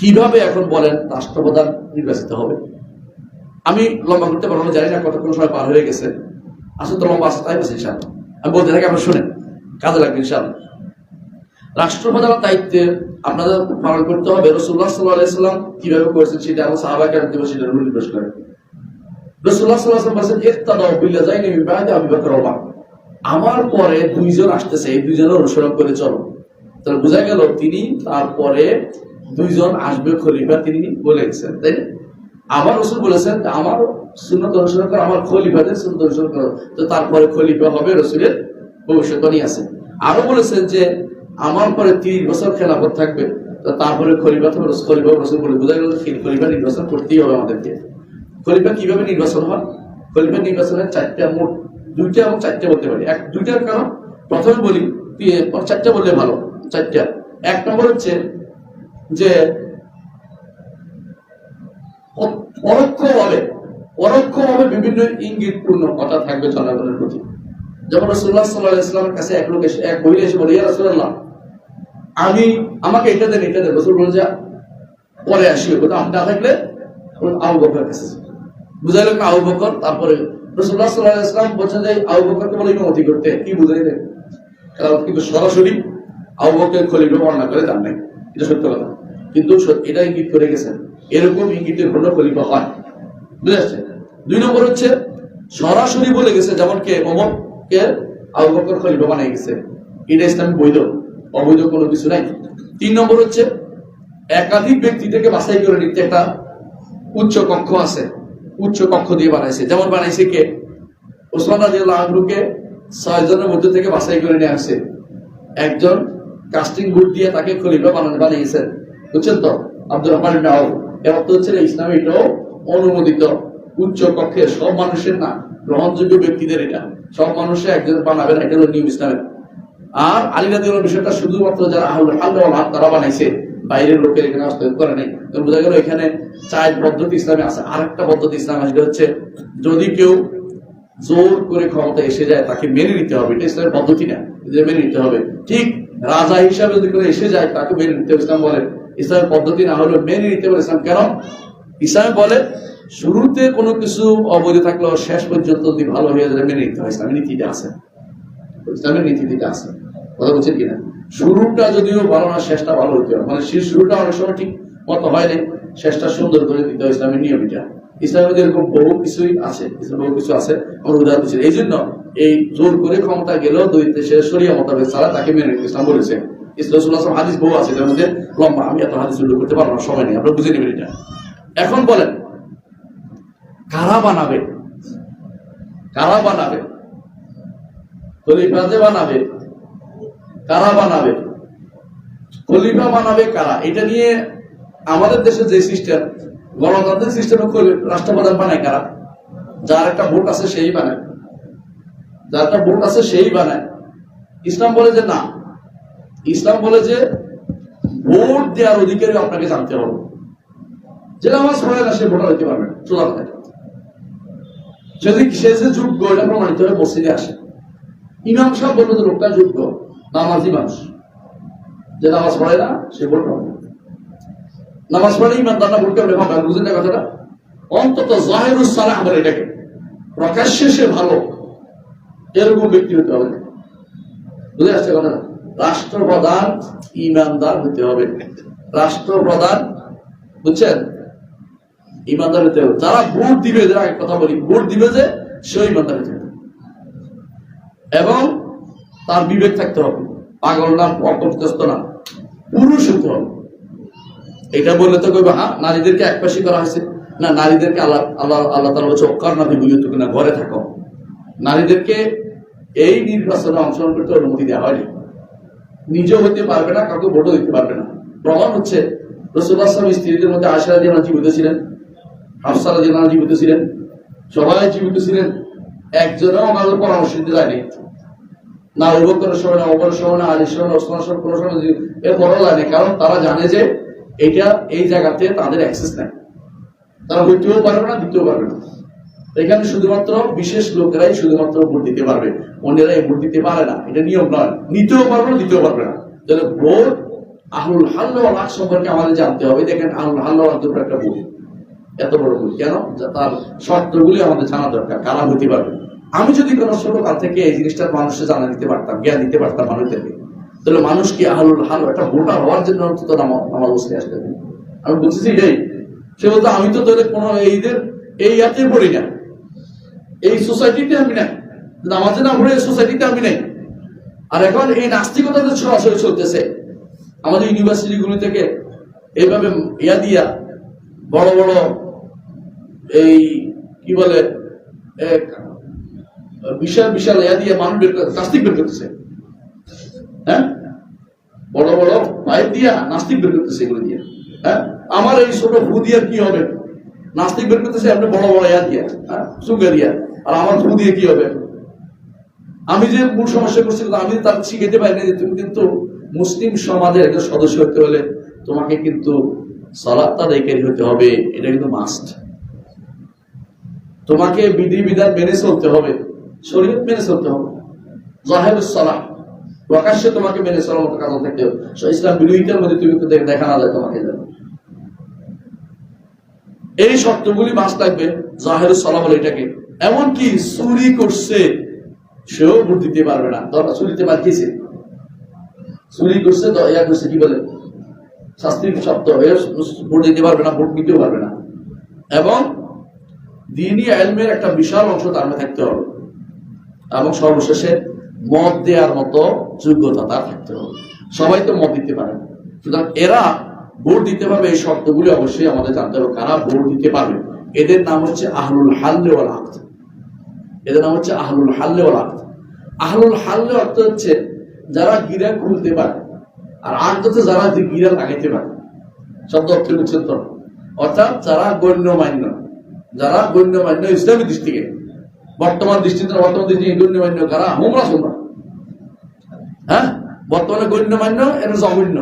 কীভাবে এখন বলেন রাষ্ট্রপ্রধান নির্বাচিত হবে? আমি লম্বা করতে পারব জানি না কতক্ষণ সময় পার হয়ে গেছে। আসলে তো লম্বা আছে, তাই ইনশাল্লাহ আমি বলতে থাকি, আপনারা শুনেন। কাজে লাগবে ইনশাল্লাহ রাষ্ট্রপ্রধানের দায়িত্বে আপনাদের পালন করতে হবে রসুল্লাহ সাল্লাহ সাল্লাম কীভাবে করেছেন সেটা আমার সাহাবাকে দিব নির্দেশ করে। রসুল্লাহ সাল্লাহ সাল্লাম বলছেন ইত্তাদাউ বিল্লাহ যাইনি বিবাহিত আবু বকর আমার পরে দুইজন আসতেছে, এই দুইজনের অনুসরণ করে চলো। তাহলে বোঝা গেল তিনি তারপরে দুইজন আসবে খলিফা তিনি বলে গেছেন তাই আমার রসুল বলেছেন যে আমার সুন্নত অনুসরণ করো, আমার খলিফাদের সুন্নত অনুসরণ করো। তো তারপরে খলিফা হবে রসুলের ভবিষ্যৎবাণী আছে। আরও বলেছেন যে আমার পরে তিরিশ বছর খেলাফত থাকবে, তো তারপরে খলিফা তো খলিফা রসুল বলে বোঝা গেল খলিফা নির্বাচন করতেই হবে আমাদেরকে। খলিফা কীভাবে নির্বাচন হয়? খলিফা নির্বাচনের চারটা মোট, দুইটা এবং চারটা বলতে পারি। এক, দুইটার কারণ প্রথমে বলি চারটা বললে ভালো, চারটা। এক নম্বর হচ্ছে যে পরোক্ষভাবে পরোক্ষভাবে বিভিন্ন ইঙ্গিতপূর্ণ কথা থাকবে জনগণের প্রতি। যেমন রসুল্লাহ সাল্লাহ ইসলামের কাছে এক লোক এসে, এক মহিলা এসে বলে, ইয়া রসুল্লাহ আমি, আমাকে এটা দেন এটা দেন। রসুল বলে যা, পরে আসি কিন্তু আপনি না থাকলে আবু বকরের কাছে যান। বুঝাইল না আবু বকর? তারপরে রসুল্লাহ সাল্লাহ ইসলাম বলছেন যে, আবু বকরকে বলে ইমামতি করতে। কি বুঝাইলেন? কারণ কিন্তু সরাসরি আবু বকর খলিফা বর্ণনা করে জান নাই এটা সত্য কথা। কিন্তু এটা ইঙ্গিত করে গেছেন এরকম ইঙ্গিতের হলো খলিফা হয়। বুঝে আসছে? দুই নম্বর হচ্ছে, সরাসরি বলে গেছে যেমন কে? ওমর কে? আবু বকর খলিফা বানিয়ে গেছে। এটা ইসলামী বৈধ। অবৈধ কোনো কিছু নাই। তিন নম্বর হচ্ছে, একাধিক ব্যক্তি থেকে বাছাই করে নিতে একটা উচ্চ কক্ষ আছে। উচ্চ কক্ষ দিয়ে বানাইছে। যেমন বানাইছে কে? ওসমান রাজিউল্লাহ আহরুকে ছয় জনের মধ্যে থেকে বাছাই করে নিয়ে আসছে একজন কাস্টিং বুট দিয়ে তাকে খলিফা বানানো বানিয়েছেন। বুঝছেন তো? আব্দুর রহমান আউফ। এর অর্থ হচ্ছে ইসলাম এটাও অনুমোদিত। উচ্চ কক্ষে সব মানুষের না, গ্রহণযোগ্য ব্যক্তিদের এটা। সব মানুষে একজন বানাবে না এটা হলো নিয়ম ইসলামের। আর আলী বিষয়টা শুধুমাত্র যারা আহুল আল্লাহ তারা বানাইছে, বাইরের লোকের এখানে হস্তক্ষেপ করে নাই। তো বোঝা গেল এখানে চার পদ্ধতি ইসলামে আছে। আরেকটা পদ্ধতি ইসলাম আছে হচ্ছে যদি কেউ জোর করে ক্ষমতা এসে যায়, তাকে মেনে নিতে হবে। এটা ইসলামের পদ্ধতি না মেনে নিতে হবে। ঠিক রাজা হিসাবে যদি করে এসে যায়, তাকে মেনে নিতে ইসলাম বলে ইসলামের পদ্ধতি না হলে মেনে নিতে হবে ইসলাম। কেন? ইসলামে বলে শুরুতে কোনো কিছু অবৈধ থাকলেও শেষ পর্যন্ত যদি ভালো হয়ে যায় মেনে নিতে হয়। ইসলামের নীতিটা আছে। ইসলামের নীতি থেকে আছে। কথা বলছেন কিনা? শুরুটা যদিও ভালো না, শেষটা ভালো হতে হবে। মানে সেই শুরুটা অনেক সময় ঠিক মতো হয় না শেষটা সুন্দর করে দিতে হয় ইসলামের নিয়ম এটা ইসলামের এরকম বহু কিছুই আছে বহু কিছু আছে, আমার উদাহরণ দিচ্ছি। এই জন্য এই জোর করে ক্ষমতা গেলেও দুই দেশের সরিয়া মোতাবেক ছাড়া তাকে মেনে নিতে ইসলাম বলেছে। ইসলাম হাদিস আছে যার মধ্যে লম্বা। আমি এত হাদিস উল্লেখ করতে পারব না, সময় নেই, আপনারা বুঝে নেবেন এটা। এখন বলেন, কারা বানাবে? কারা বানাবে? খলিফা যে বানাবে? কারা বানাবে? খলিফা বানাবে কারা? এটা নিয়ে আমাদের দেশে যে সিস্টেম গণতান্ত্রিক সিস্টেমে রাষ্ট্রপ্রধান বানায় কারা? যার একটা ভোট আছে সেই বানায়। যার একটা ভোট আছে সেই বানায়। ইসলাম বলে যে না ইসলাম বলে যে, ভোট দেওয়ার অধিকারী আপনাকে জানতে হবে। যে পড়ে না, সে ভোটার হইতে পারবে কথা। যদি সে যে যোগ্য, এটা প্রমাণিত হয়ে মসজিদে আসে। ইমাম সাহেব বলল যে, লোকটা যোগ্য, নামাজি মানুষ। যে নামাজ পড়ে না, সে ভোট পাবে নামাজ পড়ে ইমানদার না ভোট করবে ভাববেন বুঝলেন না কথাটা? অন্তত জাহেরুস সালাহ বলে এটাকে। প্রকাশ্যে সে ভালো, এরকম ব্যক্তি হতে হবে। বুঝে আসছে কথা রাষ্ট্রপ্রধান ইমানদার হতে হবে। রাষ্ট্রপ্রধান, বুঝছেন? ইমানদার হতে হবে। যারা ভোট দিবে যারা এক কথা বলি, ভোট দিবে যে সে ইমানদার হতে হবে। এবং তার বিবেক থাকতে হবে। পাগল না, অপদস্থ না, পুরুষ হতে হবে। এটা বললে তো কইবে হ্যাঁ নারীদেরকে একপাশি করা হয়েছে। না, নারীদেরকে আল্লাহ আল্লাহ আল্লাহ তালা বলছে, অকার না বিভূত না, ঘরে থাকো। নারীদেরকে এই নির্বাচনে অংশগ্রহণ করতে অনুমতি দেওয়া হয়নি। নিজেও হতে পারবে না, কাউকে ভোটও দিতে পারবে না। প্রমাণ হচ্ছে, রসুল্লাহ সাল্লাম স্ত্রীদের মধ্যে আশা দিয়ে জীবিত ছিলেন হাফসারা দিয়ে জীবিত ছিলেন, সবাই জীবিত ছিলেন। একজনও আমাদের পরামর্শ দিতে যায়নি। না অবকরের সময় না অবরের সময় না আলীর সময় ওসমানের সময় কোনো সময় এর বড় লাগে কারণ তারা জানে যে এটা এই জায়গাতে তাদের অ্যাক্সেস নাই। তারা হইতেও পারবে না দিতেও পারবে না। এখানে শুধুমাত্র বিশেষ লোকেরাই শুধুমাত্র ভোট দিতে পারবে। অন্যেরা ভোট দিতে পারে না। এটা নিয়ম নয়। নিতেও পারবে না দিতেও পারবে না। তাহলে ভোট আহুল আগ সম্পর্কে আমাদের জানতে হবে। দেখেন আহুল হাল্লাওয়াল দুটো একটা বই এত বড় বই কেন? তার শর্তগুলি আমাদের জানা দরকার। কারা হতে পারবে আমি যদি কোনো ছোট কাল থেকে এই জিনিসটা মানুষকে জানা দিতে পারতাম, জ্ঞান দিতে পারতাম মানুষদেরকে, তাহলে মানুষ কি আহুল হাল একটা ভোটার হওয়ার জন্য অন্তত নামাজ বসে আসতে। আমি বলতেছি এটাই। সে বলতো আমি তো তোদের কোনো এইদের এই ইয়াতে পড়ি না। এই সোসাইটিতে আমি নাই। নামাজে না পড়ে এই সোসাইটিতে আমি নাই। আর এখন এই নাস্তিকতা তো সরাসরি চলতেছে, আমাদের ইউনিভার্সিটি গুলি থেকে এইভাবে ইয়া দিয়া বড় বড় এই কি বলে বিশাল বিশাল ইয়া দিয়ে মানুষ বের নাস্তিক বের করতেছে। হ্যাঁ? বড় বড় পাইপ দিয়া নাস্তিক বের করতেছে এগুলো দিয়ে। হ্যাঁ? আমার এই ছোট ফু দিয়ে কি হবে? নাস্তিক বের করতেছে আপনি বড় বড় ইয়া দিয়া হ্যাঁ? সুগা দিয়া। আর আমার ফু দিয়ে কি হবে? আমি যে মূল সমস্যা করছি আমি তার শিখাইতে পারি না যে তুমি কিন্তু মুসলিম সমাজের একজন সদস্য হতে হলে তোমাকে কিন্তু আদায়কারী হতে হবে। এটা কিন্তু মাস্ট তোমাকে বিধি বিধান মেনে চলতে হবে, শরীয়ত মেনে চলতে হবে। জাহেবুস সালাহ, প্রকাশ্যে তোমাকে মেনে চলার মতো কাজ থাকতে হবে। ইসলাম বিরোধিতার মধ্যে তুমি দেখা না যায় তোমাকে। এই শর্তগুলি মাস থাকবে জাহেরুস সালাহ বলে এটাকে। এমনকি চুরি করছে, সেও ভোট দিতে পারবে না। ধরো চুরিতে বাঁধিয়েছে চুরি করছে ইয়া করছে, কি বলে? শাস্ত্রীয় শব্দ ভোট দিতে পারবে না, ভোট নিতেও পারবে না। এবং দিনই এলমের একটা বিশাল অংশ তার মধ্যে থাকতে হবে। এবং সর্বশেষে মত দেওয়ার মতো যোগ্যতা তার থাকতে হবে। সবাই তো মত দিতে পারে। সুতরাং এরা ভোট দিতে পারবে এই শর্তগুলি অবশ্যই আমাদের জানতে হবে। কারা ভোট দিতে পারবে? এদের নাম হচ্ছে আহলুল হাল্লে ওয়াল আক্ত এদের নাম হচ্ছে আহলুল হাল্লে ওয়াল আক্ত আহলুল হাল্লে অর্থ হচ্ছে যারা গিরা খুলতে পারে আর আক্ত হচ্ছে যারা গিরা লাগাইতে পারে। শব্দ অর্থ বুঝছেন তো অর্থাৎ যারা গণ্যমান্য যারা গণ্যমান্য ইসলামী দৃষ্টিকে, বর্তমান দৃষ্টিতে বর্তমান দৃষ্টিতে গণ্যমান্য, কারা? হোমরা সোমরা হ্যাঁ? বর্তমানে গণ্যমান্য এটা জঘন্য।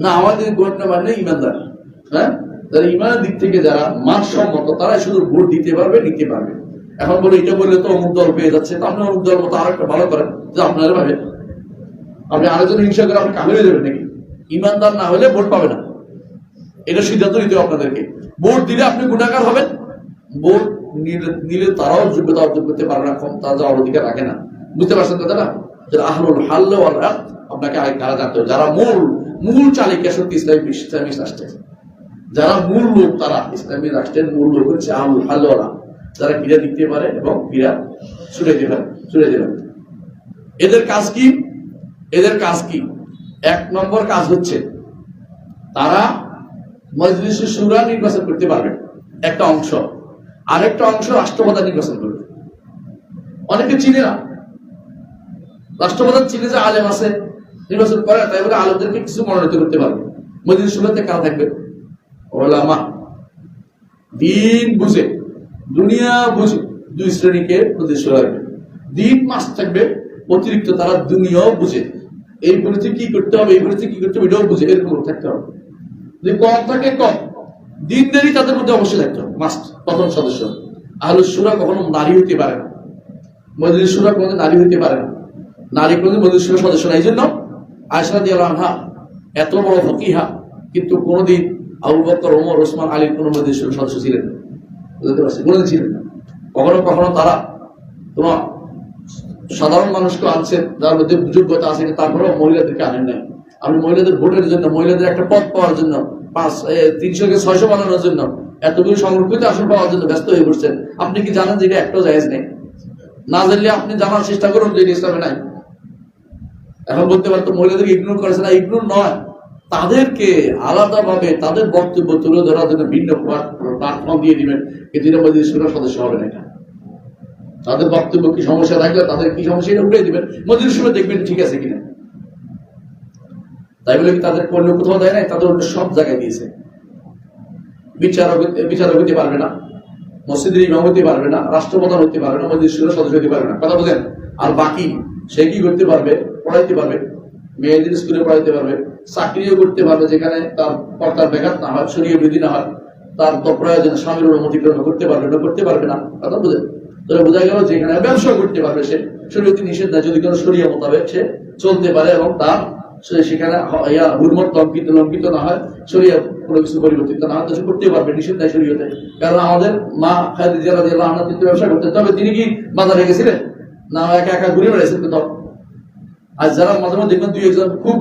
না, আমাদের গণ্যমান্য ইমানদার। হ্যাঁ? তারা ইমানের দিক থেকে যারা মানসম্মত তারা শুধু ভোট দিতে পারবে, নিতে পারবে। এখন বলে, এটা বললে তো অমুক দল পেয়ে যাচ্ছে, তো আপনি অমুক দল মতো আর একটা ভালো করেন, যে আপনারা ভাবে। আপনি আরেকজন হিংসা করে আপনি কামিয়ে দেবেন নাকি? ইমানদার না হলে ভোট পাবে না। এটা সিদ্ধান্ত নিতে আপনাদেরকে। ভোট দিলে আপনি গুণাকার হবেন। ভোট নিলে নিলে তারাও যোগ্যতা অর্জন করতে পারে না, ক্ষমতা যাওয়ার অধিকার রাখে না। বুঝতে পারছেন কথাটা? যারা আহলুল হাল্লে আপনাকে আগে কারা জানতে হবে। যারা মূল মূল চালিকা শক্তি ইসলামী ইসলামী রাষ্ট্রের। যারা মূল লোক তারা ইসলামী রাষ্ট্রের মূল লোক হচ্ছে ওয়াল রাত। যারা ক্রীড়া দিতে পারে এবং ক্রীড়া ছুড়ে দেবেন ছুড়ে দেবেন এদের কাজ কি? এদের কাজ কি? এক নম্বর কাজ হচ্ছে তারা মজলিসে সুরা নির্বাচন করতে পারবে, একটা অংশ। আরেকটা অংশ রাষ্ট্রপ্রধান নির্বাচন করবে। অনেকে চিনে না। রাষ্ট্রপ্রধান চিনে যে আলেম আছে নির্বাচন করে, তাই বলে আলেমদেরকে কিছু মনোনীত করতে পারবে মজলিস সুরাতে কারা থাকবে? ওলামা। দিন বুঝে, দুনিয়া বুঝে, দুই শ্রেণীকে সুরা রাখবে দিন মাস থাকবে, অতিরিক্ত তারা দুনিয়াও বুঝে। এই পরিস্থিতি কি করতে হবে, এই পরিস্থিতি কি করতে হবে, এটাও বুঝে, এরকম থাকতে হবে। যদি কম থাকে, কম। দিনদারি তাদের মধ্যে অবশ্যই থাকতে হবে মাস্ট প্রথম সদস্য। আহলে সুরা কখনো নারী হতে পারে না। মজলিস সুরা কোনোদিন নারী হতে পারে না। নারী কোনো মজলিস সুরা সদস্য না এই জন্য আয়সা দিয়ে রানহা এত বড় ফকিহা, কিন্তু কোনোদিন আবু বকর, ওমর, ওসমান, আলীর কোনো সুরা সদস্য ছিলেন না। কোনোদিন ছিলেন কখনো কখনো তারা তোমার সাধারণ মানুষকে আনছেন, যার মধ্যে যোগ্যতা আছে তারপরেও মহিলাদেরকে আনেন নাই। আমি মহিলাদের ভোটের জন্য, মহিলাদের একটা পদ পাওয়ার জন্য, পাঁচ তিনশো কে ছয়শো বানানোর জন্য, এতগুলো সংরক্ষিত আসন পাওয়ার জন্য ব্যস্ত হয়ে পড়ছেন। আপনি কি জানেন যে এটা একটাও জায়েজ নেই? না জানলে আপনি জানার চেষ্টা করুন যে ইসলামে নাই। এখন বলতে পারতো মহিলাদেরকে ইগনোর করেছে না ইগনোর নয়। তাদেরকে আলাদাভাবে তাদের বক্তব্য তুলে ধরার জন্য ভিন্ন প্ল্যাটফর্ম দিয়ে দিবেন, কিন্তু এটা মধ্যে সদস্য হবে না তাদের বক্তব্য কি সমস্যা থাকলে তাদের কি সমস্যা উঠে দিবেন। মজুর শুনে দেখবেন ঠিক আছে কিনা। তাই বলে কি তাদের অন্য কোথাও দেয় নাই? তাদের অন্য সব জায়গায় দিয়েছে। বিচারক বিচারক হতে পারবে না, মসজিদের ইমাম হতে পারবে না, রাষ্ট্রপ্রধান হতে পারবে না মসজিদ সদস্য হতে পারবে না। কথা বলেন, আর বাকি সে কি করতে পারবে? পড়াইতে পারবে। মেয়েদের স্কুলে পড়াইতে পারবে। চাকরিও করতে পারবে যেখানে তার কর্তার ব্যাঘাত না হয় শরীর বৃদ্ধি না হয়। তার তো প্রয়োজন, স্বামীর অনুমতি গ্রহণ করতে পারবে না, করতে পারবে না। কথা বুঝেন তাহলে বোঝা গেল যেখানে ব্যবসা করতে পারবে সে। শরীয়তি নিষেধ নাই যদি কোনো শরীয় মোতাবেক সে চলতে পারে এবং তার সেখানে ইয়া হুরমত লঙ্কিত লঙ্কিত না হয়, শরীয়ত কোনো কিছু পরিবর্তিত না হয়, তো সে করতেই পারবে নিষেধ নাই শরীয়তে। কারণ আমাদের মা খাদিজা রাদিয়াল্লাহু আনহা কিন্তু ব্যবসা করতেন। তবে তিনি কি বাজারে গেছিলেন? না একা একা ঘুরে বেড়াইছেন কোথাও আর যারা মাঝে মাঝে দেখবেন দুই একজন খুব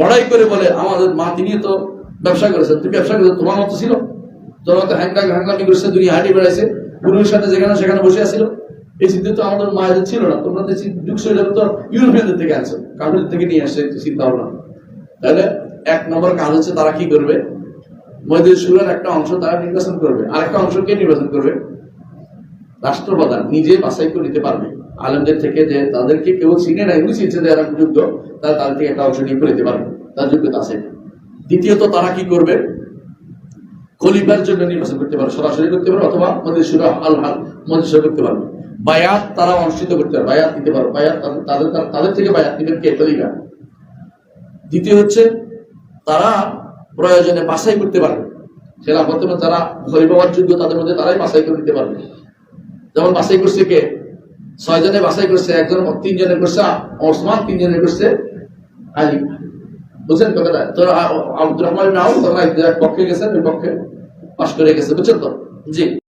বড়াই করে বলে, আমাদের মা তিনি তো ব্যবসা করেছেন তুমি ব্যবসা করেছ তোমার মতো ছিল? তোমার মতো হ্যাংলাম হ্যাংলামি করেছে, দুনিয়া হাঁটি বেড়াইছে পুরুষের সাথে যেখানে সেখানে বসে আছিল। এই চিন্তা তো আমাদের মায়েদের ছিল না। তোমরা তো যুগ শৈলী তো ইউরোপিয়ানদের থেকে আনছো কাঠুর থেকে নিয়ে আসছে চিন্তা ভাবনা। তাহলে এক নম্বর কাজ হচ্ছে তারা কি করবে? মহিদের সুরের একটা অংশ তারা নির্বাচন করবে। আর একটা অংশ কে নির্বাচন করবে? রাষ্ট্রপ্রধান নিজে বাছাই করে নিতে পারবে। আলেমদের থেকে যে তাদেরকে কেউ চিনে নাই চিনছে যে এরা যোগ্য তারা তাদের থেকে একটা অংশ নিয়ে নিতে পারবে। তার যোগ্যতা আছে দ্বিতীয়ত, তারা কি করবে? খলিফার জন্য নির্বাচন করতে পারবে, সরাসরি করতে পারবে, অথবা মন্দির সুরা আল হাল মন্দির করতে পারবে। বায়াত তারা অনুষ্ঠিত করতে পারবে, বায়াত দিতে পারবে। বায়াত তাদের- তাদের থেকে বায়াত নিবেন কে? খলিফা। দ্বিতীয় হচ্ছে, তারা প্রয়োজনে বাছাই করতে পারবে। খেলাফতে যারা খলিফা হওয়ার যোগ্য, তাদের মধ্যে তারাই বাছাই করে দিতে পারবে। যেমন বাছাই করছে কে? ছয় জনে বাছাই করছে, একজন তিনজনে করছে ওসমান তিনজনে করছে আলী। বুঝছেন কথাটা? তো আ- আব্দুর রহমান নাও, তোমরা পক্ষে গেছেন পক্ষে পাশ করে গেছে। বুঝছেন তো? জি।